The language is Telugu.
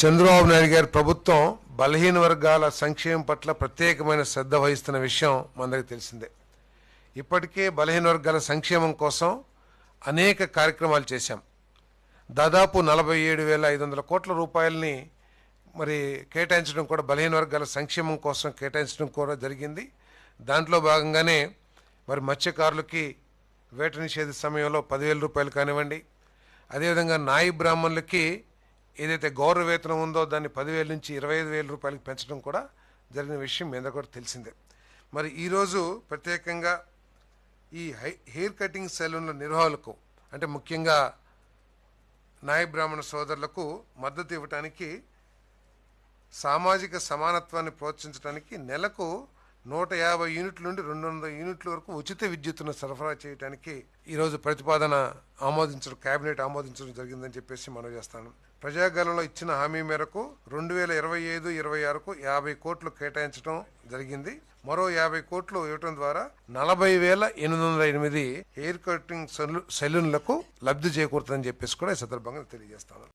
చంద్రబాబు నాయుడు గారి ప్రభుత్వం బలహీన వర్గాల సంక్షేమం పట్ల ప్రత్యేకమైన శ్రద్ధ వహిస్తున్న విషయం మనందరికీ తెలిసిందే. ఇప్పటికే బలహీన వర్గాల సంక్షేమం కోసం అనేక కార్యక్రమాలు చేశాం. దాదాపు నలభై ఏడు వేల ఐదు వందల కోట్ల రూపాయలని మరి కేటాయించడం కూడా బలహీన వర్గాల సంక్షేమం కోసం కేటాయించడం కూడా జరిగింది. దాంట్లో భాగంగానే మరి మత్స్యకారులకి వేట నిషేధ సమయంలో పదివేల రూపాయలు కానివ్వండి అదేవిధంగా నాయి బ్రాహ్మణులకి ఏదైతే గౌరవ వేతనం ఉందో దాన్ని పదివేల నుంచి ఇరవై ఐదు వేల రూపాయలకు పెంచడం కూడా జరిగిన విషయం మీద కూడా తెలిసిందే. మరి ఈరోజు ప్రత్యేకంగా ఈ హై హెయిర్ కటింగ్ సెలూన్ల నిర్వాహకులకు అంటే ముఖ్యంగా నాయ బ్రాహ్మణ సోదరులకు మద్దతు ఇవ్వటానికి సామాజిక సమానత్వాన్ని ప్రోత్సహించడానికి నెలకు నూట యాభై యూనిట్ల నుండి రెండు వందల యూనిట్ల వరకు ఉచిత విద్యుత్తును సరఫరా చేయడానికి ఈరోజు ప్రతిపాదన ఆమోదించడం కేబినెట్ ఆమోదించడం జరిగిందని చెప్పేసి మనం చేస్తాను. ప్రజాగాలంలో ఇచ్చిన హామీ మేరకు రెండు వేల ఇరవై ఐదు ఇరవై ఆరుకు యాభై కోట్లు కేటాయించడం జరిగింది. మరో యాభై కోట్లు ఇవ్వడం ద్వారా నలభై వేల ఎనిమిది వందల ఎనిమిది హెయిర్ కటింగ్ సెలూన్లకు లబ్ధి చేకూరుతుందని చెప్పేసి కూడా ఈ సందర్భంగా తెలియజేస్తాను.